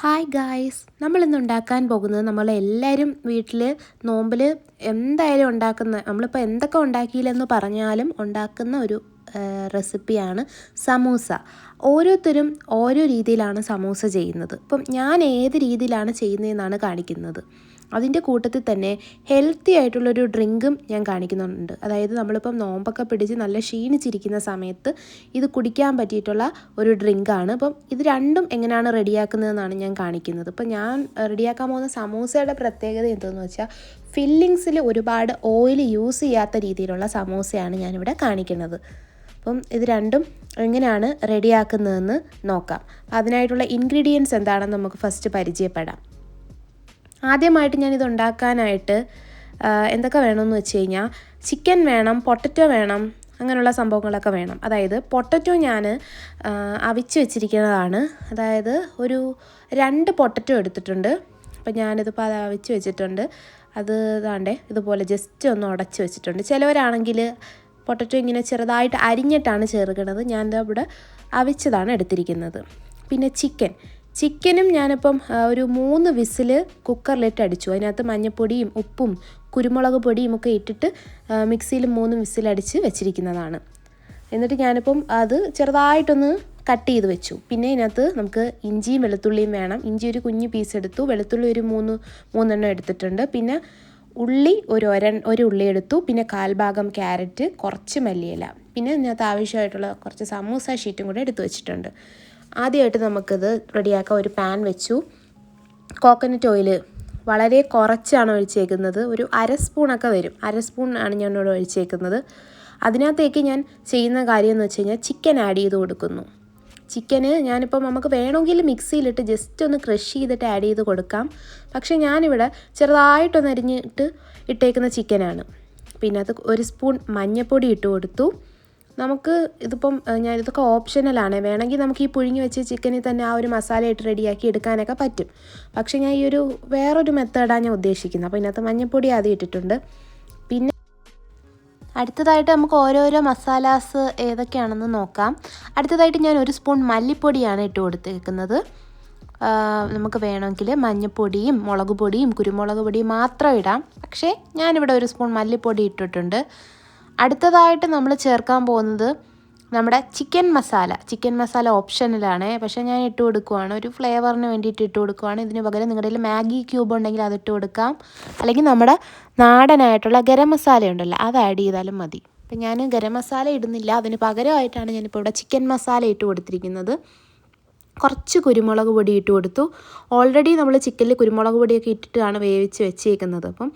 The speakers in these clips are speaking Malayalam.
ഹായ് ഗായ്സ് നമ്മളിന്ന് ഉണ്ടാക്കാൻ പോകുന്നത് നമ്മളെല്ലാവരും വീട്ടിൽ നോമ്പിൽ എന്തായാലും ഉണ്ടാക്കുന്ന നമ്മളിപ്പോൾ എന്തൊക്കെ ഉണ്ടാക്കിയില്ലെന്ന് പറഞ്ഞാലും ഉണ്ടാക്കുന്ന ഒരു റെസിപ്പിയാണ് സമൂസ. ഓരോരുത്തരും ഓരോ രീതിയിലാണ് സമൂസ ചെയ്യുന്നത്. ഇപ്പം ഞാൻ ഏത് രീതിയിലാണ് ചെയ്യുന്നതെന്നാണ് കാണിക്കുന്നത്. അതിന്റെ കൂട്ടത്തിൽ തന്നെ ഹെൽത്തി ആയിട്ടുള്ളൊരു ഡ്രിങ്കും ഞാൻ കാണിക്കുന്നുണ്ട്. അതായത് നമ്മളിപ്പം നോമ്പൊക്കെ പിടിച്ച് നല്ല ക്ഷീണിച്ചിരിക്കുന്ന സമയത്ത് ഇത് കുടിക്കാൻ പറ്റിയിട്ടുള്ള ഒരു ഡ്രിങ്കാണ്. അപ്പം ഇത് രണ്ടും എങ്ങനെയാണ് റെഡിയാക്കുന്നതെന്നാണ് ഞാൻ കാണിക്കുന്നത്. ഇപ്പം ഞാൻ റെഡിയാക്കാൻ പോകുന്ന സമൂസയുടെ പ്രത്യേകത എന്തെന്ന് വെച്ചാൽ ഫില്ലിങ്സിൽ ഒരുപാട് ഓയിൽ യൂസ് ചെയ്യാത്ത രീതിയിലുള്ള സമൂസയാണ് ഞാനിവിടെ കാണിക്കുന്നത്. അപ്പം ഇത് രണ്ടും എങ്ങനെയാണ് റെഡിയാക്കുന്നതെന്ന് നോക്കാം. അതിനായിട്ടുള്ള ഇൻഗ്രീഡിയൻസ് എന്താണെന്ന് നമുക്ക് ഫസ്റ്റ് പരിചയപ്പെടാം. ആദ്യമായിട്ട് ഞാനിത് ഉണ്ടാക്കാനായിട്ട് എന്തൊക്കെ വേണമെന്ന് വെച്ച് കഴിഞ്ഞാൽ ചിക്കൻ വേണം പൊട്ടറ്റോ വേണം അങ്ങനെയുള്ള സംഭവങ്ങളൊക്കെ വേണം. അതായത് പൊട്ടറ്റോ ഞാൻ അവിച്ച് വെച്ചിരിക്കുന്നതാണ്. അതായത് ഒരു രണ്ട് പൊട്ടറ്റോ എടുത്തിട്ടുണ്ട്. അപ്പം ഞാനിതിപ്പോൾ അത് അവിച്ച് വെച്ചിട്ടുണ്ട്. അത് ഇതാണ്ടേ ഇതുപോലെ ജസ്റ്റ് ഒന്ന് ഉടച്ച് വെച്ചിട്ടുണ്ട്. ചിലവരാണെങ്കിൽ പൊട്ടറ്റോ ഇങ്ങനെ ചെറുതായിട്ട് അരിഞ്ഞിട്ടാണ് ചേർക്കുന്നത്. ഞാൻ അവിടെ അവിച്ചതാണ് എടുത്തിരിക്കുന്നത്. പിന്നെ ചിക്കൻ ചിക്കനും ഞാനിപ്പം ഒരു മൂന്ന് വിസിൽ കുക്കറിലിട്ട് അടിച്ചു. അതിനകത്ത് മഞ്ഞപ്പൊടിയും ഉപ്പും കുരുമുളക് പൊടിയും ഒക്കെ ഇട്ടിട്ട് മിക്സിയിൽ മൂന്ന് വിസിലടിച്ച് വെച്ചിരിക്കുന്നതാണ്. എന്നിട്ട് ഞാനിപ്പം അത് ചെറുതായിട്ടൊന്ന് കട്ട് ചെയ്ത് വെച്ചു. പിന്നെ ഇതിനകത്ത് നമുക്ക് ഇഞ്ചിയും വെളുത്തുള്ളിയും വേണം. ഇഞ്ചി ഒരു കുഞ്ഞു പീസ് എടുത്തു. വെളുത്തുള്ളി ഒരു മൂന്ന് മൂന്നെണ്ണം എടുത്തിട്ടുണ്ട്. പിന്നെ ഉള്ളി ഒരു ഒര ഒരു ഉള്ളി എടുത്തു. പിന്നെ കാൽഭാഗം ക്യാരറ്റ് കുറച്ച് മല്ലിയില. പിന്നെ ഇതിനകത്ത് ആവശ്യമായിട്ടുള്ള കുറച്ച് സമൂസ ഷീറ്റും കൂടെ എടുത്തു വെച്ചിട്ടുണ്ട്. ആദ്യമായിട്ട് നമുക്കിത് റെഡിയാക്കാൻ ഒരു പാൻ വെച്ചു. കോക്കനട്ട് ഓയിൽ വളരെ കുറച്ചാണ് ഒഴിച്ചേക്കുന്നത്. ഒരു അര സ്പൂണൊക്കെ വരും. അര സ്പൂൺ ആണ് ഞാൻ ഇവിടെ ഒഴിച്ചേക്കുന്നത്. അതിനകത്തേക്ക് ഞാൻ ചെയ്യുന്ന കാര്യം എന്ന് വെച്ച് കഴിഞ്ഞാൽ ചിക്കൻ ആഡ് ചെയ്ത് കൊടുക്കുന്നു. ചിക്കന് ഞാനിപ്പം നമുക്ക് വേണമെങ്കിൽ മിക്സിയിലിട്ട് ജസ്റ്റ് ഒന്ന് ക്രഷ് ചെയ്തിട്ട് ആഡ് ചെയ്ത് കൊടുക്കാം. പക്ഷേ ഞാനിവിടെ ചെറുതായിട്ടൊന്ന് അരിഞ്ഞിട്ട് ഇട്ടേക്കുന്ന ചിക്കനാണ് പിന്നെ അത് ഒരു സ്പൂൺ മഞ്ഞൾപ്പൊടി ഇട്ട് കൊടുത്തു. നമുക്ക് ഇതിപ്പം ഞാൻ ഇതൊക്കെ ഓപ്ഷണലാണ് വേണമെങ്കിൽ നമുക്ക് ഈ പുഴുങ്ങി വെച്ച ചിക്കനിൽ തന്നെ ആ ഒരു മസാല ഇട്ട് റെഡിയാക്കി എടുക്കാനൊക്കെ പറ്റും. പക്ഷേ ഞാൻ ഈ ഒരു വേറൊരു മെത്തേഡാണ് ഞാൻ ഉദ്ദേശിക്കുന്നത്. അപ്പോൾ ഇതിനകത്ത് മഞ്ഞൾപ്പൊടി ആദ്യം ഇട്ടിട്ടുണ്ട്. പിന്നെ അടുത്തതായിട്ട് നമുക്ക് ഓരോരോ മസാലാസ് ഏതൊക്കെയാണെന്ന് നോക്കാം. അടുത്തതായിട്ട് ഞാൻ ഒരു സ്പൂൺ മല്ലിപ്പൊടിയാണ് ഇട്ട് കൊടുത്തേക്കുന്നത്. നമുക്ക് വേണമെങ്കിൽ മഞ്ഞൾപ്പൊടിയും മുളക് പൊടിയും കുരുമുളക് പൊടിയും മാത്രം ഇടാം. പക്ഷേ ഞാനിവിടെ ഒരു സ്പൂൺ മല്ലിപ്പൊടി ഇട്ടിട്ടുണ്ട്. അടുത്തതായിട്ട് നമ്മൾ ചേർക്കാൻ പോകുന്നത് നമ്മുടെ ചിക്കൻ മസാല. ചിക്കൻ മസാല ഓപ്ഷനിലാണ്. പക്ഷേ ഞാൻ ഇട്ട് കൊടുക്കുവാണ്. ഒരു ഫ്ലേവറിന് വേണ്ടിയിട്ട് ഇട്ട് കൊടുക്കുവാണ്. ഇതിന് പകരം നിങ്ങളുടെ കയ്യിൽ മാഗി ക്യൂബ് ഉണ്ടെങ്കിൽ അത് ഇട്ട് കൊടുക്കാം. അല്ലെങ്കിൽ നമ്മുടെ നാടനായിട്ടുള്ള ഗരം മസാല ഉണ്ടല്ലോ അത് ആഡ് ചെയ്താലും മതി. അപ്പം ഞാൻ ഗരം മസാല ഇടുന്നില്ല. അതിന് പകരമായിട്ടാണ് ഞാനിപ്പോൾ ഇവിടെ ചിക്കൻ മസാല ഇട്ട് കൊടുത്തിരിക്കുന്നത്. കുറച്ച് കുരുമുളക് പൊടി ഇട്ട് കൊടുത്തു. ഓൾറെഡി നമ്മൾ ചിക്കനിൽ കുരുമുളക് പൊടിയൊക്കെ ഇട്ടിട്ടാണ് വേവിച്ച് വെച്ചേക്കുന്നത്. അപ്പം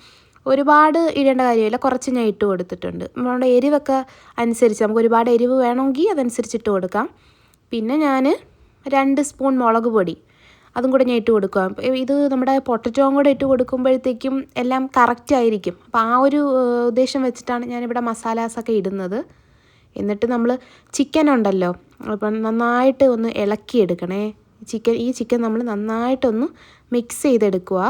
ഒരുപാട് ഇടേണ്ട കാര്യമില്ല. കുറച്ച് ഞാൻ ഇട്ട് കൊടുത്തിട്ടുണ്ട്. നമ്മുടെ എരിവൊക്കെ അനുസരിച്ച് നമുക്ക് ഒരുപാട് എരിവ് വേണമെങ്കിൽ അതനുസരിച്ച് ഇട്ട് കൊടുക്കാം. പിന്നെ ഞാൻ രണ്ട് സ്പൂൺ മുളക് പൊടി. അതും കൂടെ ഞാൻ ഇട്ട് കൊടുക്കുക ഇത് നമ്മുടെ പൊട്ടറ്റോയും കൂടെ ഇട്ട് കൊടുക്കുമ്പോഴത്തേക്കും എല്ലാം കറക്റ്റ് ആയിരിക്കും. അപ്പോൾ ആ ഒരു ഉദ്ദേശം വെച്ചിട്ടാണ് ഞാനിവിടെ മസാലാസൊക്കെ ഇടുന്നത്. എന്നിട്ട് നമ്മൾ ചിക്കൻ ഉണ്ടല്ലോ. അപ്പം നന്നായിട്ട് ഒന്ന് ഇളക്കിയെടുക്കണേ. ചിക്കൻ ഈ ചിക്കൻ നമ്മൾ നന്നായിട്ടൊന്ന് മിക്സ് ചെയ്തെടുക്കുക.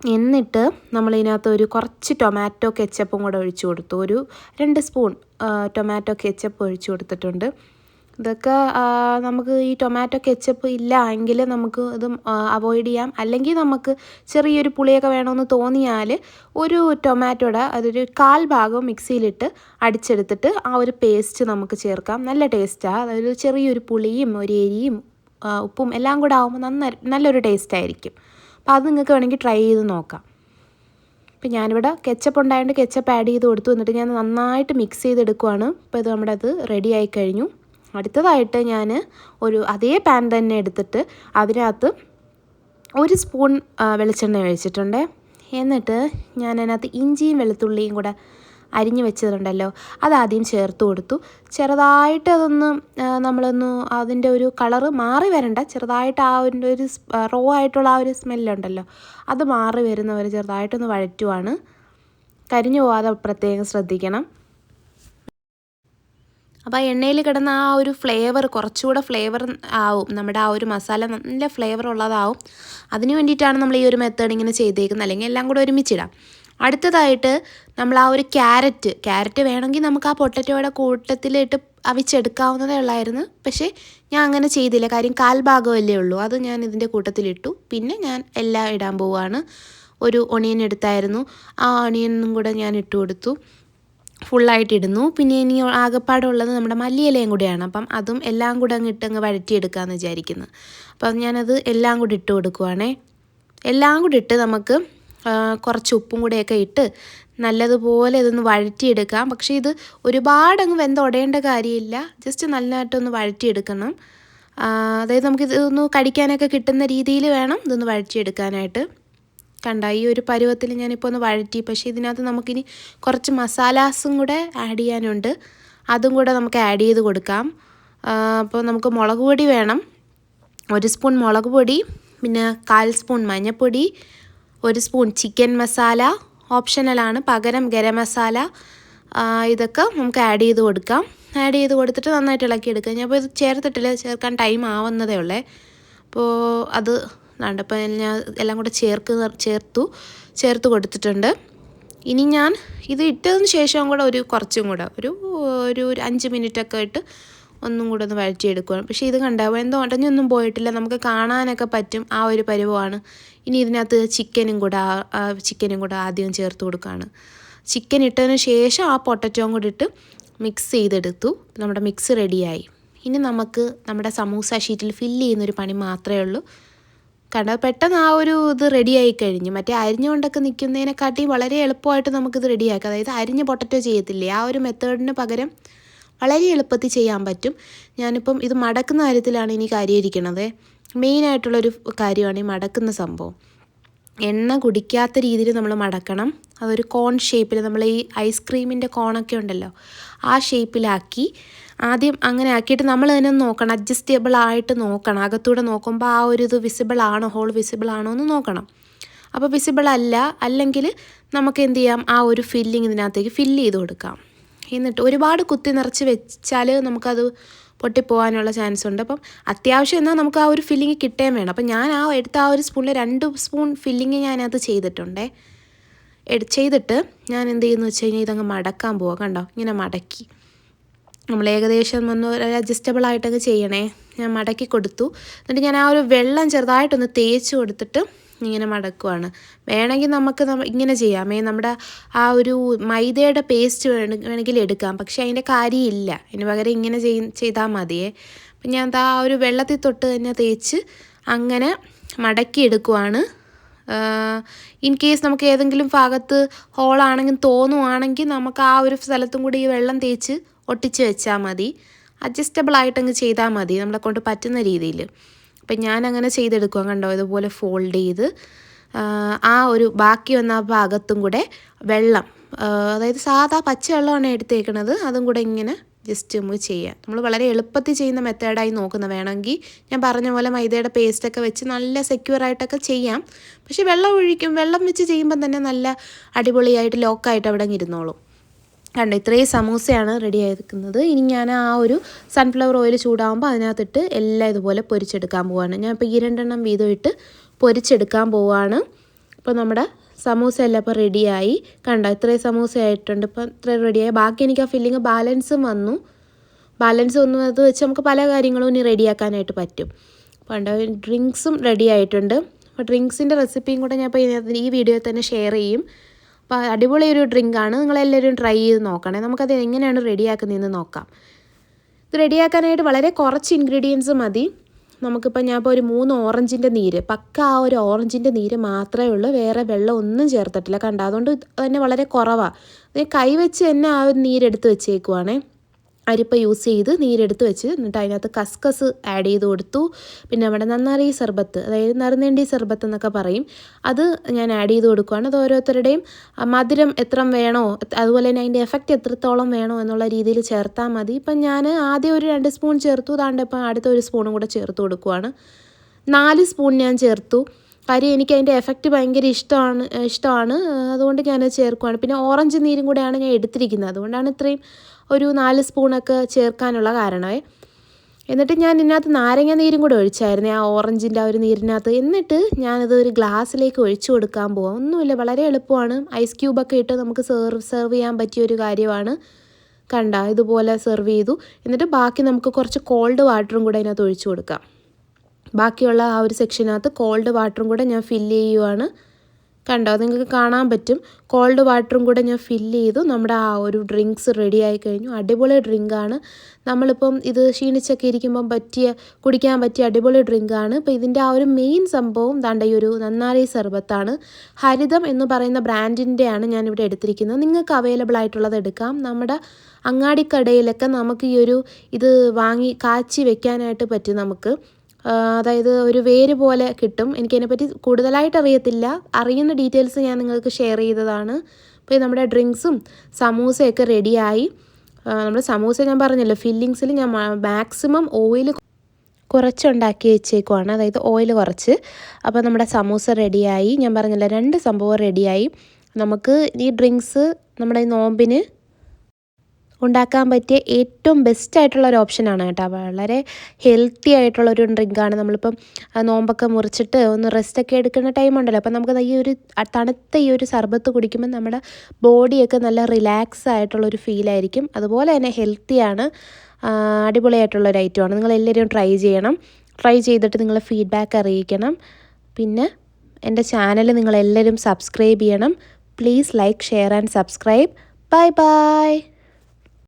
എന്നിട്ട് നമ്മൾ ഇതിനകത്ത് ഒരു കുറച്ച് ടൊമാറ്റോ കെച്ചപ്പും കൂടെ ഒഴിച്ചു കൊടുത്തു. ഒരു രണ്ട് സ്പൂൺ ടൊമാറ്റോ കെച്ചപ്പ് ഒഴിച്ചു കൊടുത്തിട്ടുണ്ട്. ഇതൊക്കെ നമുക്ക് ഈ ടൊമാറ്റോ കെച്ചപ്പ് ഇല്ല എങ്കിൽ നമുക്ക് ഇത് അവോയ്ഡ് ചെയ്യാം. അല്ലെങ്കിൽ നമുക്ക് ചെറിയൊരു പുളിയൊക്കെ വേണമെന്ന് തോന്നിയാൽ ഒരു ടൊമാറ്റോയുടെ അതൊരു കാൽ ഭാഗം മിക്സിയിലിട്ട് അടിച്ചെടുത്തിട്ട് ആ ഒരു പേസ്റ്റ് നമുക്ക് ചേർക്കാം. നല്ല ടേസ്റ്റാണ് അതൊരു ചെറിയൊരു പുളിയും ഒരു എരിയും ഉപ്പും എല്ലാം കൂടെ ആകുമ്പോൾ നന്ന നല്ലൊരു ടേസ്റ്റ് ആയിരിക്കും അത് നിങ്ങൾക്ക് വേണമെങ്കിൽ ട്രൈ ചെയ്ത് നോക്കാം. ഇപ്പം ഞാനിവിടെ കെച്ചപ്പ് ഉണ്ടായതുകൊണ്ട് കെച്ചപ്പ് ആഡ് ചെയ്ത് കൊടുത്തു. എന്നിട്ട് ഞാൻ നന്നായിട്ട് മിക്സ് ചെയ്തെടുക്കുവാണ്. ഇപ്പോൾ ഇത് നമ്മുടെ അത് റെഡി ആയി കഴിഞ്ഞു. അടുത്തതായിട്ട് ഞാൻ ഒരു അതേ പാൻ തന്നെ എടുത്തിട്ട് അതിനകത്ത് ഒരു സ്പൂൺ വെളിച്ചെണ്ണ ഒഴിച്ചിട്ടുണ്ട്. എന്നിട്ട് ഞാൻ അതിനകത്ത് ഇഞ്ചിയും വെളുത്തുള്ളിയും കൂടെ അരിഞ്ഞു വെച്ചതുണ്ടല്ലോ അതാദ്യം ചേർത്ത് കൊടുത്തു. ചെറുതായിട്ട് അതൊന്ന് നമ്മളൊന്ന് അതിന്റെ ഒരു കളറ് മാറി വരണ്ട. ചെറുതായിട്ട് ആ ഒരു റോ ആയിട്ടുള്ള ആ ഒരു സ്മെല്ലുണ്ടല്ലോ അത് മാറി വരുന്നവരെ ചെറുതായിട്ടൊന്ന് വഴറ്റുവാണ്. കരിഞ്ഞു പോവാതെ പ്രത്യേകം ശ്രദ്ധിക്കണം. അപ്പോൾ എണ്ണയിൽ കിടന്ന ആ ഒരു ഫ്ലേവർ കുറച്ചുകൂടെ ഫ്ലേവർ ആവും. നമ്മുടെ ആ ഒരു മസാല നല്ല ഫ്ലേവർ ഉള്ളതാവും. അതിന് വേണ്ടിയിട്ടാണ് നമ്മൾ ഈ ഒരു മെത്തേഡ് ഇങ്ങനെ ചെയ്തേക്കുന്നത്. അല്ലെങ്കിൽ എല്ലാം കൂടെ ഒരുമിച്ചിടാം. അടുത്തതായിട്ട് നമ്മൾ ആ ഒരു ക്യാരറ്റ് ക്യാരറ്റ് വേണമെങ്കിൽ നമുക്ക് ആ പൊട്ടറ്റോയുടെ കൂട്ടത്തിലിട്ട് അവിച്ചെടുക്കാവുന്നതേ ഉള്ളായിരുന്നു. പക്ഷേ ഞാൻ അങ്ങനെ ചെയ്തില്ല. കാര്യം കാൽ ഭാഗമല്ലേ ഉള്ളൂ. അത് ഞാൻ ഇതിന്റെ കൂട്ടത്തിലിട്ടു. പിന്നെ ഞാൻ എല്ലാം ഇടാൻ പോവുകയാണ്. ഒരു ഒണിയൻ എടുത്തായിരുന്നു. ആ ഒണിയനും കൂടെ ഞാൻ ഇട്ടു കൊടുത്തു. ഫുള്ളായിട്ട് ഇടുന്നു. പിന്നെ ഇനി ആകെപ്പാടുള്ളത് നമ്മുടെ മല്ലിയിലയും കൂടെയാണ്. അപ്പം അതും എല്ലാം കൂടെ അങ്ങ് ഇട്ട് അങ്ങ് വഴറ്റിയെടുക്കാമെന്ന് വിചാരിക്കുന്നു. അപ്പം ഞാനത് എല്ലാം കൂടി ഇട്ട് കൊടുക്കുവാണേ. എല്ലാം കൂടി ഇട്ട് നമുക്ക് കുറച്ച് ഉപ്പും കൂടെയൊക്കെ ഇട്ട് നല്ലതുപോലെ ഇതൊന്ന് വഴറ്റിയെടുക്കാം. പക്ഷേ ഇത് ഒരുപാട് അങ്ങ് വെന്തുടയേണ്ട കാര്യമില്ല. ജസ്റ്റ് നല്ലതായിട്ടൊന്ന് വഴറ്റിയെടുക്കണം. അതായത് നമുക്ക് ഇതൊന്ന് കടിക്കാനൊക്കെ കിട്ടുന്ന രീതിയിൽ വേണം ഇതൊന്ന് വഴറ്റിയെടുക്കാനായിട്ട്. കണ്ട ഈ ഒരു പരുവത്തിൽ ഞാനിപ്പോൾ ഒന്ന് വഴറ്റി. പക്ഷേ ഇതിനകത്ത് നമുക്കിനി കുറച്ച് മസാലാസും കൂടെ ആഡ് ചെയ്യാനുണ്ട്. അതും കൂടെ നമുക്ക് ആഡ് ചെയ്ത് കൊടുക്കാം. അപ്പോൾ നമുക്ക് മുളക് പൊടി വേണം. ഒരു സ്പൂൺ മുളക് പൊടി പിന്നെ കാൽ സ്പൂൺ മഞ്ഞൾപ്പൊടി ഒരു സ്പൂൺ ചിക്കൻ മസാല ഓപ്ഷണലാണ് പകരം ഗരം മസാല ഇതൊക്കെ നമുക്ക് ആഡ് ചെയ്ത് കൊടുക്കാം. ആഡ് ചെയ്ത് കൊടുത്തിട്ട് നന്നായിട്ട് ഇളക്കി എടുക്കാം. ഞാൻ ഇപ്പോൾ ഇത് ചേർത്തിട്ടില്ല ചേർക്കാൻ ടൈം ആവുന്നതേ ഉള്ളേ. അപ്പോൾ അത് അപ്പോൾ ഞാൻ എല്ലാം കൂടെ ചേർക്ക് ചേർത്തു ചേർത്ത് കൊടുത്തിട്ടുണ്ട്. ഇനി ഞാൻ ഇത് ഇട്ടതിന് ശേഷം കൂടെ ഒരു കുറച്ചും കൂടെ ഒരു ഒരു അഞ്ച് മിനിറ്റൊക്കെ ഇട്ട് ഒന്നും കൂടെ ഒന്ന് വഴറ്റിയെടുക്കുകയാണ് പക്ഷേ ഇത് കണ്ടാവും എന്തോ ഉടഞ്ഞൊന്നും പോയിട്ടില്ല. നമുക്ക് കാണാനൊക്കെ പറ്റും ആ ഒരു പരുവമാണ് ഇനി ഇതിനകത്ത് ചിക്കനും കൂടെ ചിക്കനും കൂടെ ആദ്യം ചേർത്ത് കൊടുക്കുകയാണ് ചിക്കൻ ഇട്ടതിന് ശേഷം ആ പൊട്ടറ്റോം കൂടി ഇട്ട് മിക്സ് ചെയ്തെടുത്തു. നമ്മുടെ മിക്സ് റെഡിയായി ഇനി നമുക്ക് നമ്മുടെ സമൂസ ഷീറ്റിൽ ഫില്ല് ചെയ്യുന്നൊരു പണി മാത്രമേ ഉള്ളൂ. കണ്ട പെട്ടെന്ന് ആ ഒരു ഇത് റെഡിയായി കഴിഞ്ഞു. മറ്റേ അരിഞ്ഞുകൊണ്ടൊക്കെ നിൽക്കുന്നതിനെക്കാട്ടി വളരെ എളുപ്പമായിട്ട് നമുക്കിത് റെഡിയാക്കാം അതായത് അരിഞ്ഞ് പൊട്ടറ്റോ ചെയ്യത്തില്ലേ? ആ ഒരു മെത്തേഡിന് പകരം വളരെ എളുപ്പത്തിൽ ചെയ്യാൻ പറ്റും. ഞാനിപ്പം ഇത് മടക്കുന്ന കാര്യത്തിലാണ് ഇനി കാര്യമായിരിക്കണത്. മെയിനായിട്ടുള്ളൊരു കാര്യമാണ് ഈ മടക്കുന്ന സംഭവം. എണ്ണ കുടിക്കാത്ത രീതിയിൽ നമ്മൾ മടക്കണം. അതൊരു കോൺ ഷേപ്പിൽ നമ്മൾ ഈ ഐസ്ക്രീമിന്റെ കോണൊക്കെ ഉണ്ടല്ലോ ആ ഷേപ്പിലാക്കി ആദ്യം അങ്ങനെ ആക്കിയിട്ട് നമ്മൾ തന്നെ നോക്കണം. അഡ്ജസ്റ്റബിൾ ആയിട്ട് നോക്കണം. അകത്തൂടെ നോക്കുമ്പോൾ ആ ഒരു ഇത് വിസിബിൾ ആണോ? ഹോൾ വിസിബിൾ ആണോ എന്ന് നോക്കണം. അപ്പോൾ വിസിബിൾ അല്ല അല്ലെങ്കിൽ നമുക്ക് എന്ത് ചെയ്യാം? ആ ഒരു ഫില്ലിങ് ഇതിനകത്തേക്ക് ഫില്ല് ചെയ്ത് കൊടുക്കാം. എന്നിട്ട് ഒരുപാട് കുത്തി നിറച്ച് വെച്ചാൽ നമുക്കത് പൊട്ടിപ്പോകാനുള്ള ചാൻസ് ഉണ്ട്. അപ്പം അത്യാവശ്യം എന്നാൽ നമുക്ക് ആ ഒരു ഫില്ലിങ് കിട്ടേം വേണം. അപ്പം ഞാൻ ആ എടുത്ത ആ ഒരു സ്പൂണിൽ രണ്ട് സ്പൂൺ ഫില്ലിങ് ഞാനത് ചെയ്തിട്ടുണ്ടേ. ചെയ്തിട്ട് ഞാൻ എന്ത് ചെയ്യുന്നു വെച്ച് കഴിഞ്ഞാൽ ഇതങ്ങ് മടക്കാൻ പോവാം. കണ്ടോ? ഇങ്ങനെ മടക്കി. നമ്മൾ ഏകദേശം ഒന്ന് അഡ്ജസ്റ്റബിൾ ആയിട്ടങ്ങ് ചെയ്യണേ. ഞാൻ മടക്കി കൊടുത്തു. എന്നിട്ട് ഞാൻ ആ ഒരു വെള്ളം ചെറുതായിട്ടൊന്ന് തേച്ച് കൊടുത്തിട്ട് ഇങ്ങനെ മടക്കുവാണ്. വേണമെങ്കിൽ നമുക്ക് ഇങ്ങനെ ചെയ്യാമേ നമ്മുടെ ആ ഒരു മൈദയുടെ പേസ്റ്റ് വേണമെങ്കിൽ എടുക്കാം. പക്ഷേ അതിന്റെ കാര്യമില്ല. അതിന് പകരം ഇങ്ങനെ ചെയ് ചെയ്താൽ മതിയേ അപ്പം ഞാൻ ആ ഒരു വെള്ളത്തിൽ തൊട്ട് തന്നെ തേച്ച് അങ്ങനെ മടക്കി എടുക്കുവാണ്. ഇൻ കേസ് നമുക്ക് ഏതെങ്കിലും ഭാഗത്ത് ഹോളാണെങ്കിൽ തോന്നുവാണെങ്കിൽ നമുക്ക് ആ ഒരു സ്ഥലത്തും കൂടി ഈ വെള്ളം തേച്ച് ഒട്ടിച്ച് വെച്ചാൽ മതി. അഡ്ജസ്റ്റബിൾ ആയിട്ടങ്ങ് ചെയ്താൽ മതി. നമ്മളെ കൊണ്ട് പറ്റുന്ന രീതിയിൽ. അപ്പം ഞാൻ അങ്ങനെ ചെയ്തെടുക്കുക കണ്ടോ? ഇതുപോലെ ഫോൾഡ് ചെയ്ത് ആ ഒരു ബാക്കി വന്ന ആ ഭാഗത്തും കൂടെ വെള്ളം അതായത് സാധാ പച്ചവെള്ളമാണ് എടുത്തേക്കണത്. അതും കൂടെ ഇങ്ങനെ ജസ്റ്റ് നമുക്ക് ചെയ്യാം. നമ്മൾ വളരെ എളുപ്പത്തിൽ ചെയ്യുന്ന മെത്തേഡായി നോക്കുന്ന വേണമെങ്കിൽ ഞാൻ പറഞ്ഞ പോലെ മൈദയുടെ പേസ്റ്റൊക്കെ വെച്ച് നല്ല സെക്യൂർ ആയിട്ടൊക്കെ ചെയ്യാം. പക്ഷേ വെള്ളം ഒഴിക്കും. വെള്ളം വെച്ച് ചെയ്യുമ്പം തന്നെ നല്ല അടിപൊളിയായിട്ട് ലോക്കായിട്ട് അവിടെ ഇരുന്നോളും. കണ്ടോ ഇത്രയും സമൂസയാണ് റെഡി ആയിരിക്കുന്നത്. ഇനി ഞാൻ ആ ഒരു സൺഫ്ലവർ ഓയിൽ ചൂടാകുമ്പോൾ അതിനകത്തിട്ട് എല്ലാം ഇതുപോലെ പൊരിച്ചെടുക്കാൻ പോവാണ്. ഞാൻ ഇപ്പോൾ ഈ രണ്ടെണ്ണം വീതം ഇട്ട് പൊരിച്ചെടുക്കാൻ പോവാണ്. അപ്പോൾ നമ്മുടെ സമൂസ എല്ലാം ഇപ്പോൾ റെഡിയായി കണ്ടോ ഇത്രയും സമൂസ ആയിട്ടുണ്ട്. ഇപ്പോൾ ഇത്രയും റെഡിയായി ബാക്കി എനിക്ക് ആ ഫില്ലിങ് ബാലൻസും വന്നു. ബാലൻസ് വന്നു അത് വെച്ച് നമുക്ക് പല കാര്യങ്ങളും ഇനി റെഡിയാക്കാനായിട്ട് പറ്റും. പണ്ട് ഡ്രിങ്ക്സും റെഡി ആയിട്ടുണ്ട്. അപ്പോൾ ഡ്രിങ്ക്സിന്റെ റെസിപ്പിയും കൂടെ ഞാൻ ഇപ്പോൾ ഈ വീഡിയോയിൽ തന്നെ ഷെയർ ചെയ്യും. അപ്പോൾ അടിപൊളി ഒരു ഡ്രിങ്കാണ്. നിങ്ങളെല്ലാവരും ട്രൈ ചെയ്ത് നോക്കണേ. നമുക്കത് എങ്ങനെയാണ് റെഡിയാക്കുന്നതെന്ന് നോക്കാം. ഇത് റെഡിയാക്കാനായിട്ട് വളരെ കുറച്ച് ഇൻഗ്രീഡിയൻസ് മതി. നമുക്കിപ്പോൾ ഞാൻ ഇപ്പോൾ ഒരു മൂന്ന് ഓറഞ്ചിന്റെ നീര് പക്ക ആ ഒരു ഓറഞ്ചിന്റെ നീര് മാത്രമേ ഉള്ളൂ. വേറെ വെള്ളം ഒന്നും ചേർത്തിട്ടില്ല. കണ്ട? അതുകൊണ്ട് തന്നെ വളരെ കുറവാണ് കൈ വെച്ച് തന്നെ ആ ഒരു നീരെടുത്ത് വെച്ചേക്കുവാണേ. അരിപ്പ യൂസ് ചെയ്ത് നീരെടുത്ത് വെച്ച് എന്നിട്ട് അതിനകത്ത് കസ്കസ് ആഡ് ചെയ്ത് കൊടുത്തു. പിന്നെ നമ്മുടെ നന്നാറി സർബത്ത് അതായത് നറുനേണ്ടി സർബത്ത് എന്നൊക്കെ പറയും. അത് ഞാൻ ആഡ് ചെയ്ത് കൊടുക്കുകയാണ് അത് ഓരോരുത്തരുടെയും മധുരം എത്ര വേണോ അതുപോലെ തന്നെ അതിന്റെ എഫക്റ്റ് എത്രത്തോളം വേണോ എന്നുള്ള രീതിയിൽ ചേർത്താൽ മതി. ഇപ്പം ഞാൻ ആദ്യം ഒരു രണ്ട് സ്പൂൺ ചേർത്തു അതാണ്ട് ഇപ്പം അടുത്ത ഒരു സ്പൂണും കൂടെ ചേർത്ത് കൊടുക്കുവാണ്. നാല് സ്പൂൺ ഞാൻ ചേർത്തു. കാര്യം എനിക്ക് അതിന്റെ എഫക്റ്റ് ഭയങ്കര ഇഷ്ടമാണ് ഇഷ്ടമാണ്. അതുകൊണ്ട് ഞാനത് ചേർക്കുകയാണ് പിന്നെ ഓറഞ്ച് നീരും കൂടെയാണ് ഞാൻ എടുത്തിരിക്കുന്നത്. അതുകൊണ്ടാണ് ഇത്രയും ഒരു നാല് സ്പൂണൊക്കെ ചേർക്കാനുള്ള കാരണമേ. എന്നിട്ട് ഞാൻ ഇതിനകത്ത് നാരങ്ങ നീരും കൂടെ ഒഴിച്ചായിരുന്നു. ആ ഓറഞ്ചിന്റെ ആ ഒരു നീരിനകത്ത്. എന്നിട്ട് ഞാനത് ഒരു ഗ്ലാസ്സിലേക്ക് ഒഴിച്ചു കൊടുക്കാൻ പോവാം. ഒന്നുമില്ല വളരെ എളുപ്പമാണ്. ഐസ് ക്യൂബൊക്കെ ഇട്ട് നമുക്ക് സെർവ് സെർവ് ചെയ്യാൻ പറ്റിയ ഒരു കാര്യമാണ്. കണ്ട ഇതുപോലെ സെർവ് ചെയ്തു. എന്നിട്ട് ബാക്കി നമുക്ക് കുറച്ച് കോൾഡ് വാട്ടറും കൂടെ അതിനകത്ത് ഒഴിച്ചു കൊടുക്കാം. ബാക്കിയുള്ള ആ ഒരു സെക്ഷനകത്ത് കോൾഡ് വാട്ടറും കൂടെ ഞാൻ ഫില്ല് ചെയ്യുവാണ്. കണ്ടോ? നിങ്ങൾക്ക് കാണാൻ പറ്റും. കോൾഡ് വാട്ടറും കൂടെ ഞാൻ ഫില്ല് ചെയ്തു. നമ്മുടെ ആ ഒരു ഡ്രിങ്ക്സ് റെഡി ആയി കഴിഞ്ഞു. അടിപൊളി ഡ്രിങ്കാണ് നമ്മളിപ്പം ഇത് ക്ഷീണിച്ചൊക്കെ ഇരിക്കുമ്പം പറ്റിയ കുടിക്കാൻ പറ്റിയ അടിപൊളി ഡ്രിങ്കാണ് ഇപ്പോൾ ഇതിന്റെ ആ ഒരു മെയിൻ സംഭവം ദാണ്ട ഈ ഒരു നന്നാരി സർബത്താണ് ഹരിതം എന്ന് പറയുന്ന ബ്രാൻഡിന്റെയാണ് ഞാനിവിടെ എടുത്തിരിക്കുന്നത്. നിങ്ങൾക്ക് അവൈലബിൾ ആയിട്ടുള്ളത് എടുക്കാം. നമ്മുടെ അങ്ങാടിക്കടയിലൊക്കെ നമുക്ക് ഈ ഒരു ഇത് വാങ്ങി കാച്ചി വെക്കാനായിട്ട് പറ്റും നമുക്ക്. അതായത് ഒരു വേര് പോലെ കിട്ടും. എനിക്കതിനെപ്പറ്റി കൂടുതലായിട്ട് അറിയത്തില്ല. അറിയുന്ന ഡീറ്റെയിൽസ് ഞാൻ നിങ്ങൾക്ക് ഷെയർ ചെയ്തതാണ്. അപ്പോൾ നമ്മുടെ ഡ്രിങ്ക്സും സമൂസയൊക്കെ റെഡിയായി. നമ്മുടെ സമൂസ ഞാൻ പറഞ്ഞല്ലോ ഫില്ലിങ്സിൽ ഞാൻ മാക്സിമം ഓയിൽ കുറച്ചുണ്ടാക്കി വെച്ചേക്കുവാണ്. അതായത് ഓയിൽ കുറച്ച്. അപ്പോൾ നമ്മുടെ സമൂസ റെഡിയായി. ഞാൻ പറഞ്ഞല്ലോ രണ്ട് സംഭവം റെഡിയായി. നമുക്ക് ഈ ഡ്രിങ്ക്സ് നമ്മുടെ നോമ്പിന് ഉണ്ടാക്കാൻ പറ്റിയ ഏറ്റവും ബെസ്റ്റ് ആയിട്ടുള്ള ഒരു ഓപ്ഷനാണ് കേട്ടോ. വളരെ ഹെൽത്തി ആയിട്ടുള്ള ഒരു ഡ്രിങ്കാണ് നമ്മളിപ്പം നോമ്പൊക്കെ മുറിച്ചിട്ട് ഒന്ന് റെസ്റ്റ് ഒക്കെ എടുക്കുന്ന ടൈം ഉണ്ടല്ലോ. അപ്പം നമുക്ക് ഈ ഒരു തണുത്ത ഈ ഒരു സർബത്ത് കുടിക്കുമ്പോൾ നമ്മുടെ ബോഡിയൊക്കെ നല്ല റിലാക്സ് ആയിട്ടുള്ള ഒരു ഫീലായിരിക്കും അതുപോലെ തന്നെ ഹെൽത്തിയാണ് അടിപൊളിയായിട്ടുള്ള ഒരു ഐറ്റമാണ് നിങ്ങൾ എല്ലാവരും ട്രൈ ചെയ്യണം. ട്രൈ ചെയ്തിട്ട് നിങ്ങൾ ഫീഡ്ബാക്ക് അറിയിക്കണം. പിന്നെ എന്റെ ചാനൽ നിങ്ങളെല്ലാവരും സബ്സ്ക്രൈബ് ചെയ്യണം. Please like share and subscribe bye bye